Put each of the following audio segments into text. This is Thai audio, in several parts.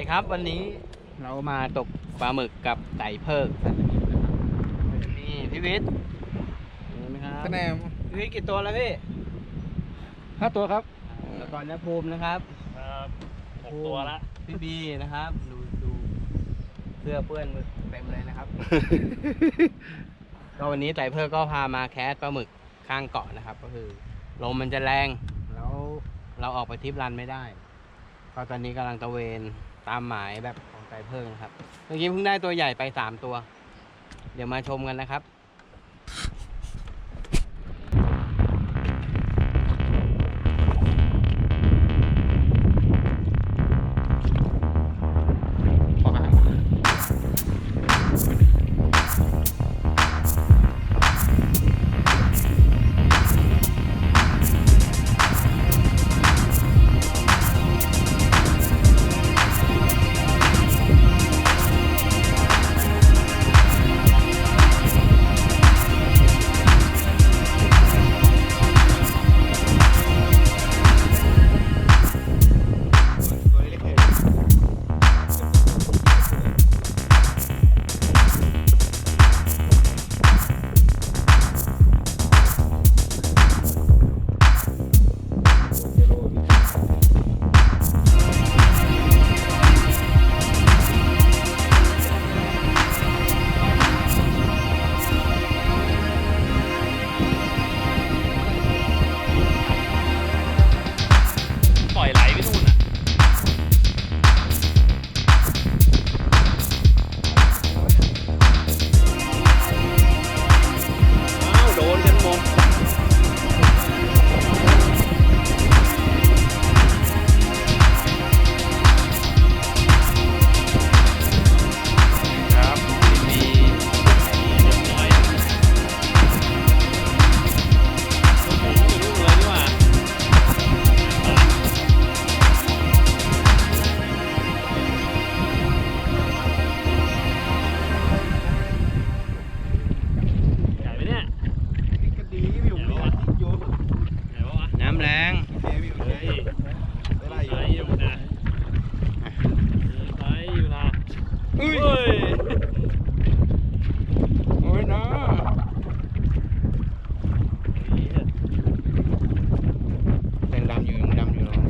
สวัสดีครับ วันนี้เรามาตกปลาหมึกกับไก่เพิกสัตว์นี่พี่วิทย์เห็นไหมครับคะแนนพี่วิทย์กี่ตัวแล้วพี่ห้าตัวครับแล้วก็นภูมินะครับครับหกตัวละพี่บีนะครับ ดูดูเสื้อเปื้อนหมึกเต็มเลยนะครับ ก็วันนี้ไต่เพิกก็พามาแคสปลาหมึกข้างเกาะนะครับ ก็คือลมมันจะแรงแล้วเราออกไปทริปรันไม่ได้ก็ตอนนี้กำลังตระเวน ตามหมายแบบของไต่เพิกนะครับ เมื่อกี้เพิ่งได้ตัวใหญ่ไปสามตัว เดี๋ยวมาชมกันนะครับ อุ้ยเฮ้ยโอ้ยนะแรงดำอยู่ยังดำอยู่ยั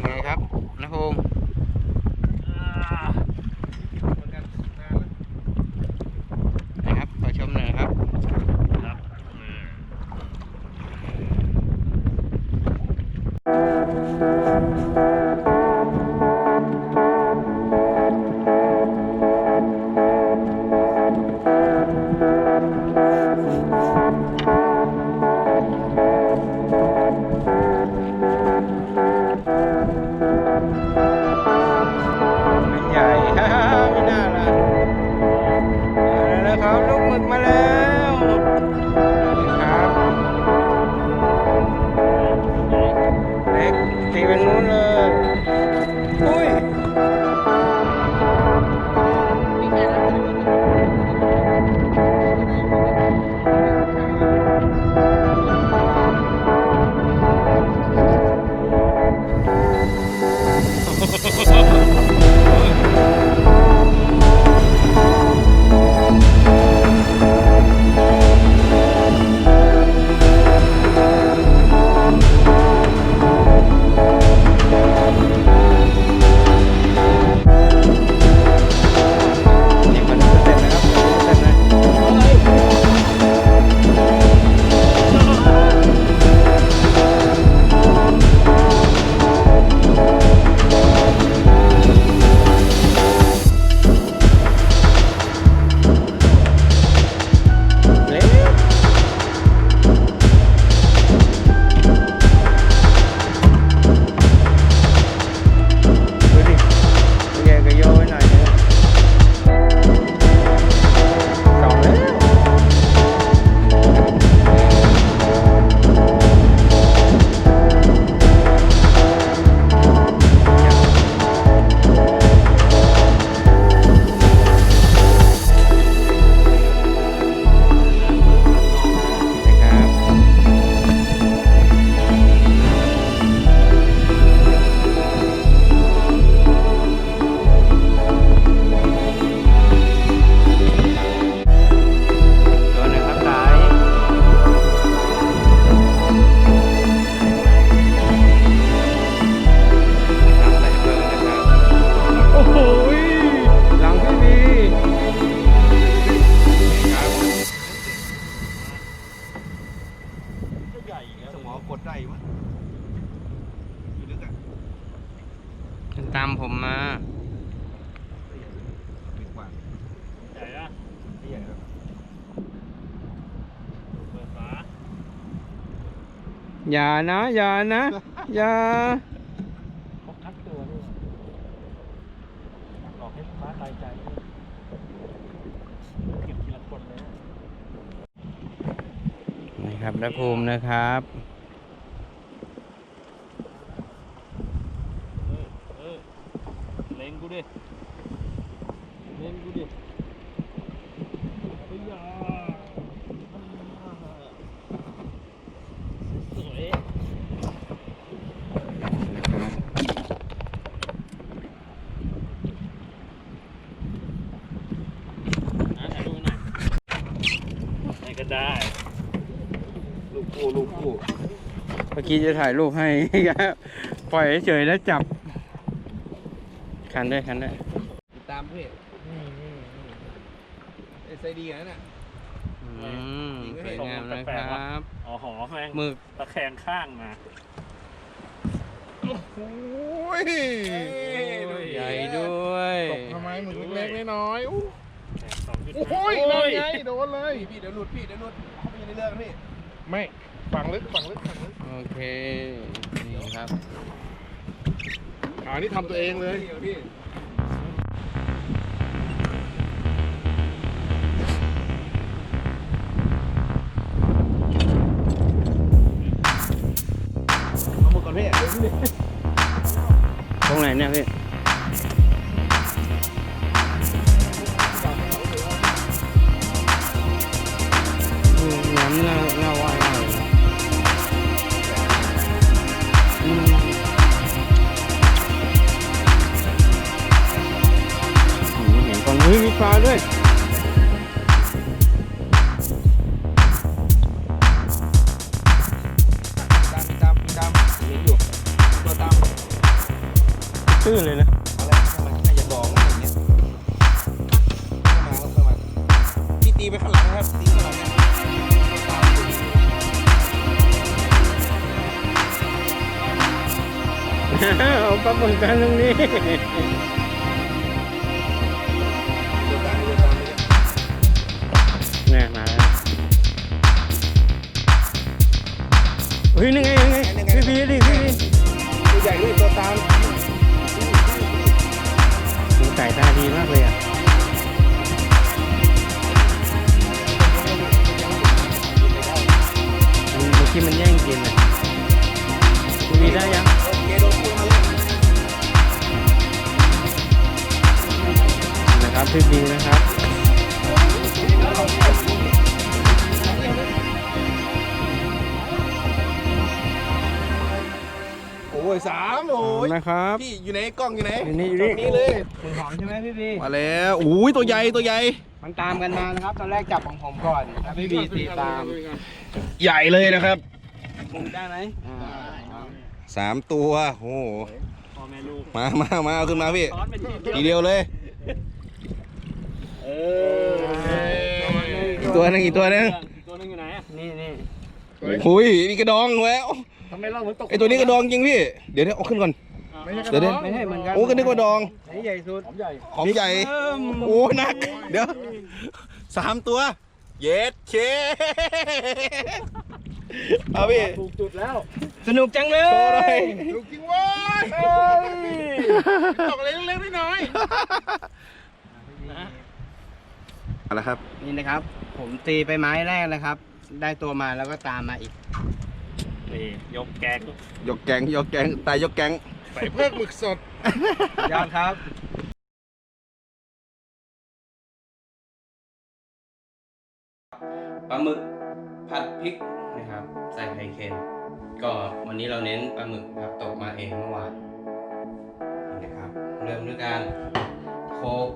งไงครับนะภูมิอ่าเอย่านะ อย่านะ อย่าเขาคัดตัวด้วยหลอกให้ลูกค้าตายใจเก็บทีละคนเลยนี่ครับนภูมินะครับเออเออเล็งกูดิเล็งกูดิเฮ้ยอะสวย อะถ่ายรูปหน่อยไหนก็ได้ ลูกคู่ลูกคู่ เมื่อ กี้จะถ่ายรูปให้ปล่อยเฉยๆแล้วจับ คันได้คันได้ติดตามเพจเอสไอดีนั่นน่ะอืมสวยงามนะครับอ๋อหอแม่งหมึกตะแคงข้างมาโอ้ยใหญ่ด้วยตกทำไมหมึกเล็กๆน้อยๆอู้แขนสองจุดโอ้ห้ายนั่นไงโดนเลยพี่เดี๋ยวหลุดพี่เดี๋ยวหลุดเข้าไปในเรื่องพี่ไม่ ฝังลึกฝังลึกฝังลึกโอเค นี่ครับ อ่านี่ทำตัวเองเลยพี่เอาหมดก่อนพี่ตรงไหนเนี่ยพี่ ปลาด้วยดำดำดำเห็นอยู่ตัวดำตื้นเลยนะอะไรทำไมไม่อย่าบอกว่าอย่างเงี้ยเข้ามาแล้วเข้ามาพี่ตีไปข้างหลังนะครับตีข้างหลังเนี่ยตามอยู่เอาปลาหมึกกันตรงนี้ เนี่ยมาแล้วเฮ้ยนี่ไงยังไงพี่พีดิพี่พีตัวใหญ่ด้วยตัวตามหมูไก่ตาดีมากเลยอะ พี่อยู่ไหนกล้องอยู่ไหนอยู่นี่อยู่ตรนี่งนี้เลยหมึกหอมใช่ไหมพี่พีมาแล้วอุ้ยตัวใหญ่ตัวใหญ่มันตามกันมานะครับ ตอนแรกจับของผมก่อนแล้วพี่พีตีตาม ใหญ่เลยนะครับผมได้ไหมอ่าสามตัวโอ้โหพ่อแม่ลูกมามามาเอาขึ้นมาพี่ซ้อนเป็นทีทีเดียวเลยเอออีกตัวหนึงอีกตัวหนึงอีกตัวหนึงอยู่ไหนอะนี่นี่หุยมีกระดองแล้วทำไมเราเหมือนตกไอตัวนี้กระดองจริงพี่ เดี๋ยวเดี๋ยวเอาขึ้นก่อนไม่ใช่ เดี๋ยวเดี๋ยวไม่ใช่เหมือนกันโอ้ก็นึกว่าดอง ไหนใหญ่สุดหอมใหญ่หอมใหญ่เอิ่มโอ้หนัก เดี๋ยวสามตัว เย็ดเคเอาพี่ถูกจุดแล้ว สนุกจังเลโชว์หน่อยยลูกจริงเว้ยตกอะไรเล็กๆน้อยๆเอาละครับ นี่นะครับ ผมตีไปไม้แรกเลยครับ ได้ตัวมาแล้วก็ตามมาอีกนี่ยกแกงยกแกงยกแกงตายยกแกง ใส่เพิ่มหมึกสด ยอดครับปลาหมึกผัดพริกนะครับ ใส่ไข่เค็มก็วันนี้เราเน้นปลาหมึกครับตกมาเองเมื่อวานนี่นะครับ เริ่มด้วยการโขลก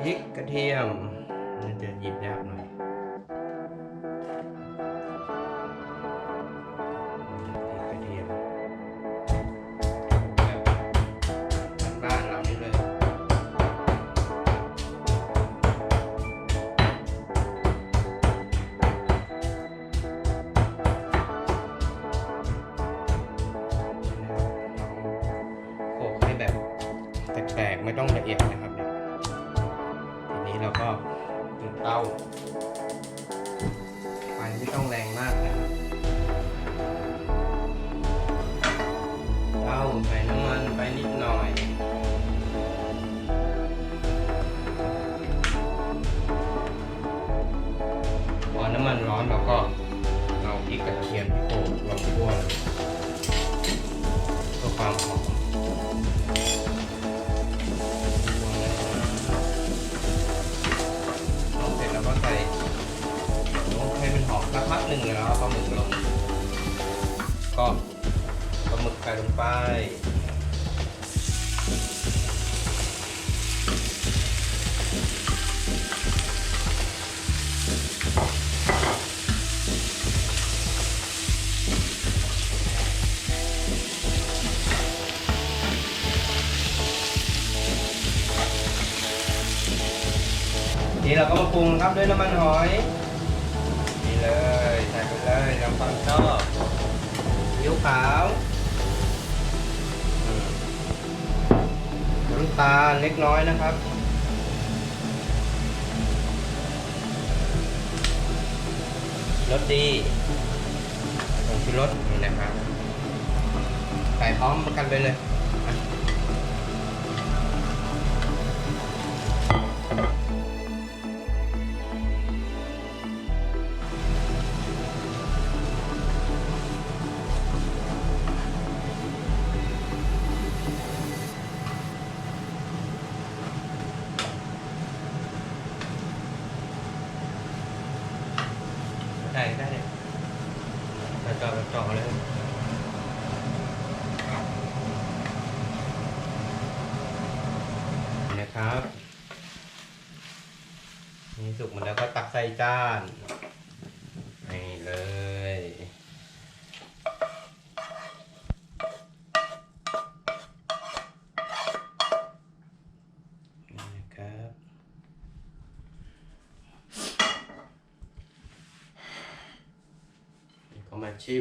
พริกกระเทียมมันจะหยิบยากหน่อย แตกไม่ต้องละเอียดนะครับ ทีนี้เราก็จุดเตาไฟไม่ต้องแรงมากนะครับเตาใส่น้ำมันไปนิดหน่อยพอน้ำมันร้อนเราก็เอาพริกกระเทียมที่โขลกลงคั่วเลย เราก็มาปรุงครับด้วยน้ำมันหอย นี่เลยใส่ไปเลยน้ำตาลชอบซีอิ๊วขาวน้ำตาลเล็กน้อยนะครับรสดีผงชูรสนี่นะครับใส่พร้อมกันไปเลย อะได้ได้เลยจ่อจ่อจ่อเลยนะครับ นี่สุกหมดแล้วก็ตักใส่จานเลยนี่นะครับ นี่